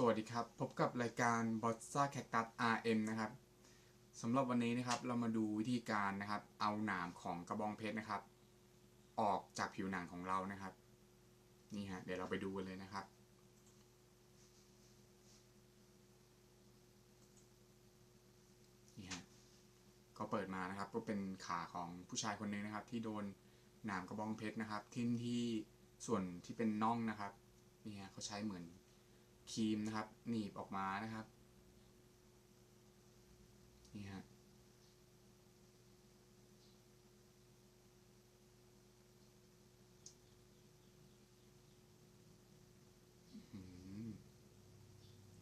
สวัสดีครับ พบกับรายการ b o s s a Cactus RM นะครับสำหรับวันนี้นะครับเรามาดูวิธีการนะครับ เอาหนามของกระบองเพชรนะครับ ออกจากผิวหนังของเรานะครับ นี่ฮะเดี๋ยวเราไปดูกันเลยนะครับ นี่ฮะก็เปิดมานะครับก็เป็นขาของผู้ชายคนหนึงนะครับ ที่โดนหนามกระบองเพชรนะครับทิ่มที่ส่วนที่เป็นน่องนะครับนี่ฮะเขาใช้เหมือน ครีมนะครับ หนีบออกมานะครับ นี่ฮะ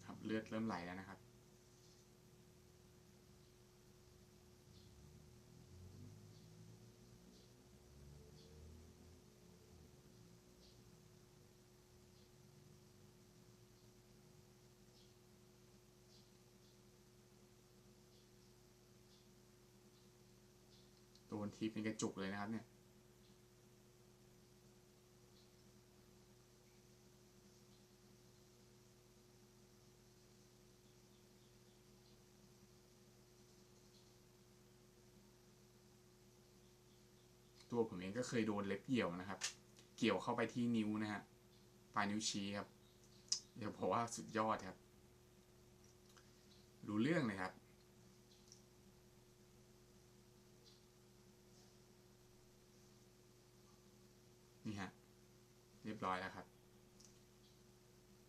ครับเลือดเริ่มไหลแล้วนะครับ นทีเป็นกระจุกเลยนะครับเนี่ยตัวผมเองก็เคยโดนเล็บเหี่ยวนะครับ เกี่ยวเข้าไปที่นิ้วนะฮะ ปลายนิ้วชี้ครับ เดี๋ยวบอกว่าสุดยอดครับ รู้เรื่องเลยครับ นี่ฮะ เรี ยบร้อยแล้วครับ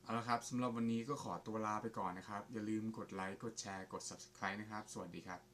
เอาละครับสำหรับวันนี้ก็ขอตัวลาไปก่อนนะครับ อย่าลืมกดไลค์กดแชร์กด Subscribe นะครับ สวัสดีครับ